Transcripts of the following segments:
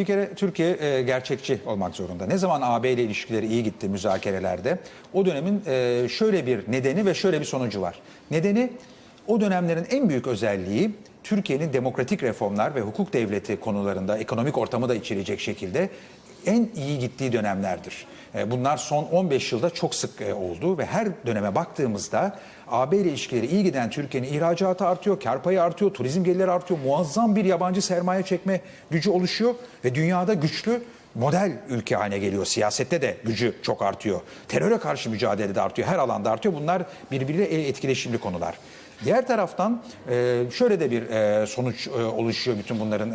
bir kere Türkiye e, gerçekçi olmak zorunda. Ne zaman AB ile ilişkileri iyi gitti müzakerelerde o dönemin e, şöyle bir nedeni ve şöyle bir sonucu var. Nedeni o dönemlerin en büyük özelliği Türkiye'nin demokratik reformlar ve hukuk devleti konularında ekonomik ortamı da içerecek şekilde en iyi gittiği dönemlerdir. E, Bunlar son 15 yılda çok sık e, oldu ve her döneme baktığımızda AB ile ilişkileri iyi giden Türkiye'nin ihracatı artıyor, kar payı artıyor, turizm gelirleri artıyor, muazzam bir yabancı sermaye çekme gücü oluşuyor ve dünyada güçlü model ülke haline geliyor. Siyasette de gücü çok artıyor. Teröre karşı mücadele de artıyor. Her alanda artıyor. Bunlar birbiriyle etkileşimli konular. Diğer taraftan e, şöyle de bir e, sonuç e, oluşuyor bütün bunların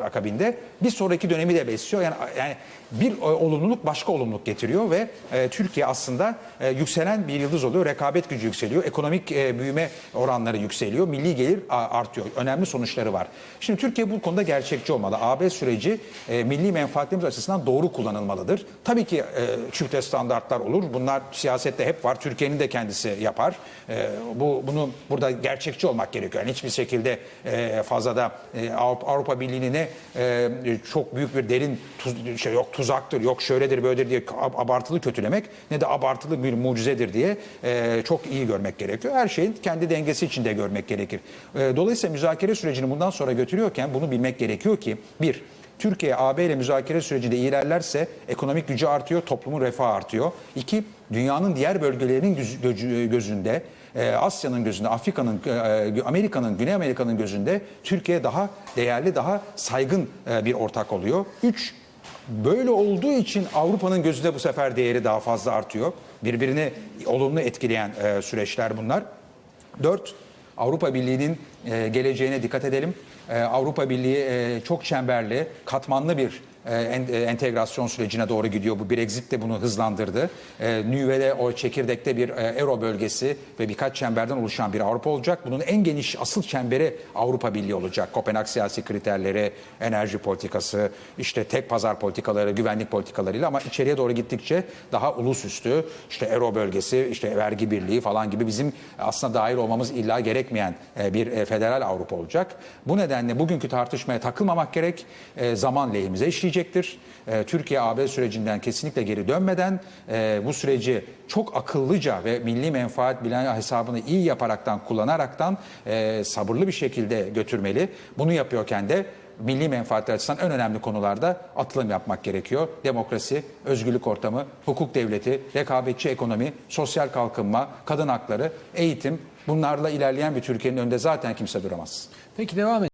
akabinde. Bir sonraki dönemi de besliyor. Yani bir olumluluk başka olumluluk getiriyor ve Türkiye aslında yükselen bir yıldız oluyor. Rekabet gücü yükseliyor. Ekonomik büyüme oranları yükseliyor. Milli gelir artıyor. Önemli sonuçları var. Şimdi Türkiye bu konuda gerçekçi olmalı. AB süreci milli menfaatlerimiz açısından doğru kullanılmalıdır. Tabii ki çifte standartlar olur. Bunlar siyasette hep var. Türkiye'nin de kendisi yapar. Bu bunu burada gerçekçi olmak gerekiyor. Yani hiçbir şekilde e, fazla da e, Avrupa, Avrupa ne çok büyük bir derin tuz, şey yok tuzaktır, yok şöyledir, böyledir diye abartılı kötülemek ne de abartılı bir mucizedir diye e, çok iyi görmek gerekiyor. Her şeyin kendi dengesi içinde görmek gerekir. E, dolayısıyla müzakere sürecini bundan sonra götürüyorken bunu bilmek gerekiyor ki bir Türkiye AB ile müzakere sürecinde ilerlerse ekonomik gücü artıyor, toplumun refahı artıyor. İki, dünyanın diğer bölgelerinin göz- göz- gözünde, e, Asya'nın gözünde, Afrika'nın, e, Amerika'nın, Güney Amerika'nın gözünde Türkiye daha değerli, daha saygın e, bir ortak oluyor. Üç, böyle olduğu için Avrupa'nın gözünde bu sefer değeri daha fazla artıyor. Birbirini olumlu etkileyen e, süreçler bunlar. Dört, Avrupa Birliği'nin e, geleceğine dikkat edelim. E, Avrupa Birliği e, çok çemberli, katmanlı bir entegrasyon sürecine doğru gidiyor. Bu Brexit de bunu hızlandırdı. E, Nüve'de o çekirdekte bir e, Euro bölgesi ve birkaç çemberden oluşan bir Avrupa olacak. Bunun en geniş asıl çemberi Avrupa Birliği olacak. Kopenhag siyasi kriterleri, enerji politikası, işte tek pazar politikaları, güvenlik politikalarıyla ama içeriye doğru gittikçe daha ulusüstü, işte Euro bölgesi, işte vergi birliği falan gibi bizim aslında dahil olmamız illa gerekmeyen e, bir e, federal Avrupa olacak. Bu nedenle bugünkü tartışmaya takılmamak gerek. E, Zaman lehimize işleyecektir. E, Türkiye AB sürecinden kesinlikle geri dönmeden e, bu süreci çok akıllıca ve milli menfaat bilen hesabını iyi yaparaktan kullanaraktan e, sabırlı bir şekilde götürmeli. Bunu yapıyorken de milli menfaatler açısından en önemli konularda atılım yapmak gerekiyor. Demokrasi, özgürlük ortamı, hukuk devleti, rekabetçi ekonomi, sosyal kalkınma, kadın hakları, eğitim bunlarla ilerleyen bir Türkiye'nin önünde zaten kimse duramaz. Peki devam edelim.